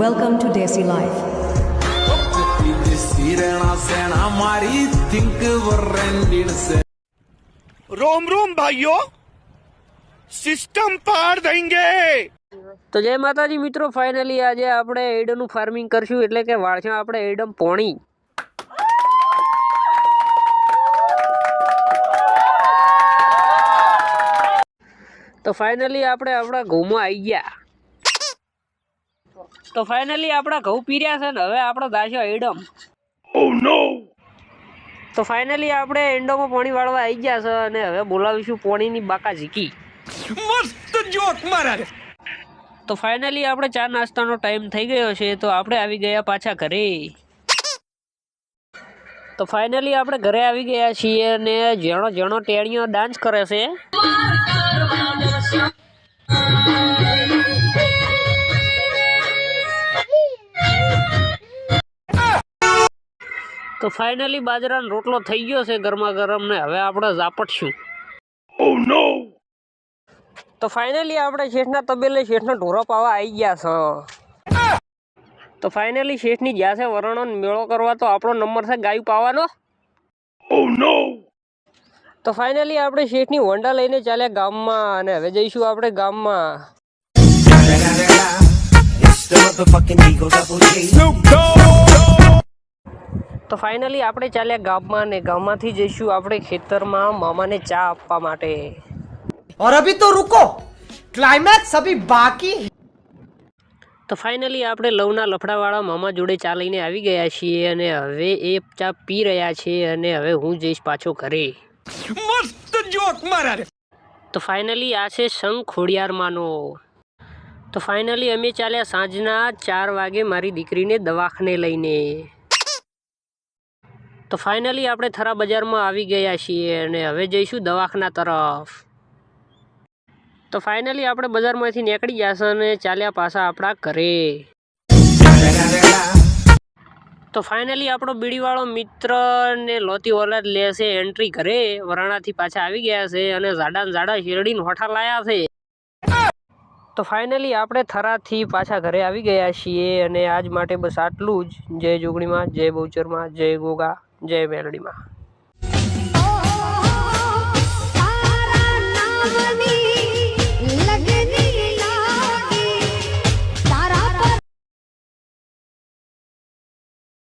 Welcome to Desi life રોમ રોમ ભાઈઓ સિસ્ટમ પાર દેંગે તો જય માતાજી મિત્રો ફાઇનલી આજે આપણે એડનું ફાર્મિંગ કરશું એટલે કે વાળછા આપણે એડમ પોણી. તો ફાઇનલી આપણે આપણા ઘઉંમાં આવી ગયા. તો ફાઇનલી આપણા ઘઉં પીર્યા છે ને હવે આપણો દાશો એડમ oh, તો ફાઇનલી આપણે એન્ડોમાં પાણી વાળવા આવી ગયા છે અને હવે બોલાવીશું પાણીની બાકા ઝીકી. મસ્ત તો ફાઇનલી આપણે ચા નાસ્તાનો ટાઈમ થઈ ગયો છે તો આપણે આવી ગયા પાછા ઘરે. તો ફાઇનલી આપણે ઘરે આવી ગયા છીએ અને જણો જણો ટેણીઓ ડાન્સ કરે છે. તો ફાઇનલી બાજરાનો રોટલો થઈ ગયો છે ગરમા ગરમ ને હવે આપણે ઝાપટશું. તો ફાઇનલી આપણે શેઠના તબેલે શેઠનો ઢોરો પાવા આવી ગયા છે. તો ફાઇનલી શેઠની જ્યાં છે વરણો મેળો કરવા તો આપણો નંબર છે ગાયું પાવાનો. તો ફાઇનલી આપણે શેઠની હોન્ડા લઈને ચાલ્યા ગામમાં અને હવે જઈશું આપણે ગામમાં. ફાઇનલી આપણે ચાલ્યા ગામમાં ને ગામમાંથી જઈશું આપણે ખેતરમાં મામાને ચા આપવા માટે. ઓર તો રૂકો ક્લાઇમેક્સ અભી બાકી તો ફાઇનલી આપણે લવના લફડાવાળા મામા જોડે ચા લઈને આવી ગયા છીએ અને હવે એ ચા પી રહ્યા છે અને હવે હું જઈશ પાછો ઘરે. મસ્ત જોક મારા તો ફાઇનલી આ છે શંખ ખોડિયારમાંનો. તો ફાઇનલી અમે ચાલ્યા સાંજના ચાર વાગે મારી દીકરીને દવાખાને લઈને. તો ફાઇનલી આપણે થરા બજારમાં આવી ગયા છીએ અને હવે જઈશું દવાખાના તરફ. તો ફાઇનલી આપણે બજારમાંથી નીકળી જશે અને ચાલ્યા પાછા આપણા ઘરે. તો ફાઇનલી આપણો બીડીવાળો મિત્ર ને લોતી ઓલાદ લેશે એન્ટ્રી ઘરે. વરાણાથી પાછા આવી ગયા છે અને ઝાડા ઝાડા શેરડીને હોઠા લાયા છે. તો ફાઇનલી આપણે થરાથી પાછા ઘરે આવી ગયા છીએ અને આજ માટે બસ આટલું જ. જય જોગણીમાં, જય બહુચરમાં, જય ગોગા. જય મેલડીમાં